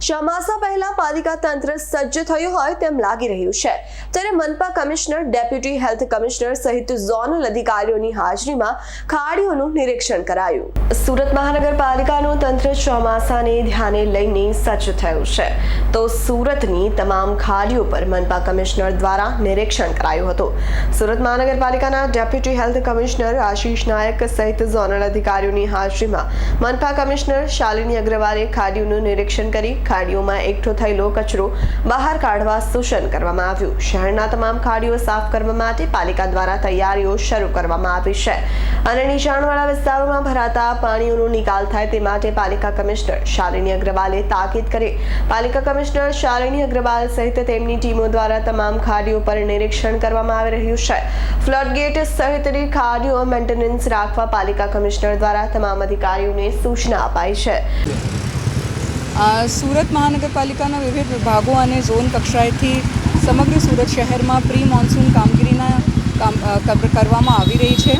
ચોમાસા પહેલા પાલિકા તંત્ર સજ્જ થયું હોય તેમ લાગી રહ્યું છે. ત્યારે મનપા કમિશનર, ડેપ્યુટી હેલ્થ કમિશનર સહિત ઝોનલ અધિકારીઓની હાજરીમાં ખાડીઓનું નિરીક્ષણ કરાયું. સુરત મહાનગરપાલિકાનું તંત્ર ચોમાસાને ધ્યાને લઈને સજ્જ થયું છે. તો સુરતની તમામ ખાડીઓ પર મનપા કમિશનર દ્વારા નિરીક્ષણ કરાયું હતું. સુરત મહાનગરપાલિકાના deputy health commissioner Ashish Nayak સહિત ઝોનલ અધિકારીઓની હાજરીમાં મનપા કમિશનર શાલિની અગ્રવાલે ખાડીઓનું નિરીક્ષણ કરી ખાડીઓમાં એકઠો થયેલો કચરો બહાર કાઢવા સૂચન કરવામાં આવ્યું. શહેરના તમામ ખાડીઓ સાફ કરવા માટે પાલિકા દ્વારા તૈયારીઓ શરૂ કરવામાં આવી છે. અને નીચાણવાળા વિસ્તારોમાં ભરાતા પાણીઓનો નિકાલ થાય તે માટે પાલિકા કમિશનર શાલિની અગ્રવાલે તાકીદ કરી. પાલિકા કમિશનર શાલિની અગ્રવાલ સહિત તેમની ટીમો દ્વારા તમામ ખાડીઓ પર નિરીક્ષણ કરવામાં આવી રહ્યું છે. ફ્લડ ગેટ સહિતની ખાડીઓ મેન્ટેનન્સ રાખવા પાલિકા કમિશનર દ્વારા તમામ અધિકારીઓને સૂચના અપાઈ છે. સુરત મહાનગરપાલિકાના વિવિધ વિભાગો અને ઝોન કક્ષાએથી સમગ્ર સુરત શહેરમાં પ્રી મોન્સૂન કામગીરીના કામ કરવામાં આવી રહી છે.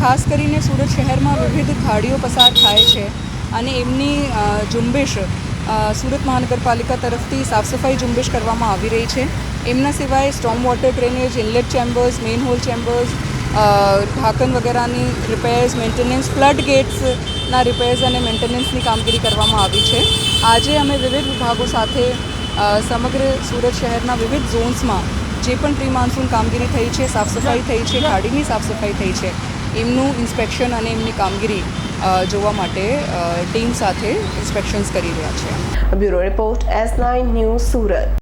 ખાસ કરીને સુરત શહેરમાં વિવિધ ખાડીઓ પસાર થાય છે અને એમની ઝુંબેશ સુરત મહાનગરપાલિકા તરફથી સાફ સફાઈ ઝુંબેશ કરવામાં આવી રહી છે. એમના સિવાય storm water drainage, inlet chambers manhole chambers ઢાંકણ વગેરેની રિપેર્સ મેન્ટેનન્સ ફ્લડ ગેટ્સના રિપેર્સ અને મેન્ટેનન્સની કામગીરી કરવામાં આવી છે. આજે અમે વિવિધ વિભાગો સાથે સમગ્ર સુરત શહેરના વિવિધ ઝોન્સમાં જે પણ પ્રી માન્સૂન કામગીરી થઈ છે સાફ સફાઈ થઈ છે ગાડીની સાફ સફાઈ થઈ છે, એમનું ઇન્સ્પેક્શન અને એમની કામગીરી જોવા માટે ટીમ સાથે ઇન્સ્પેક્શન્સ કરી રહ્યા છે. Bureau report S nine news Surat.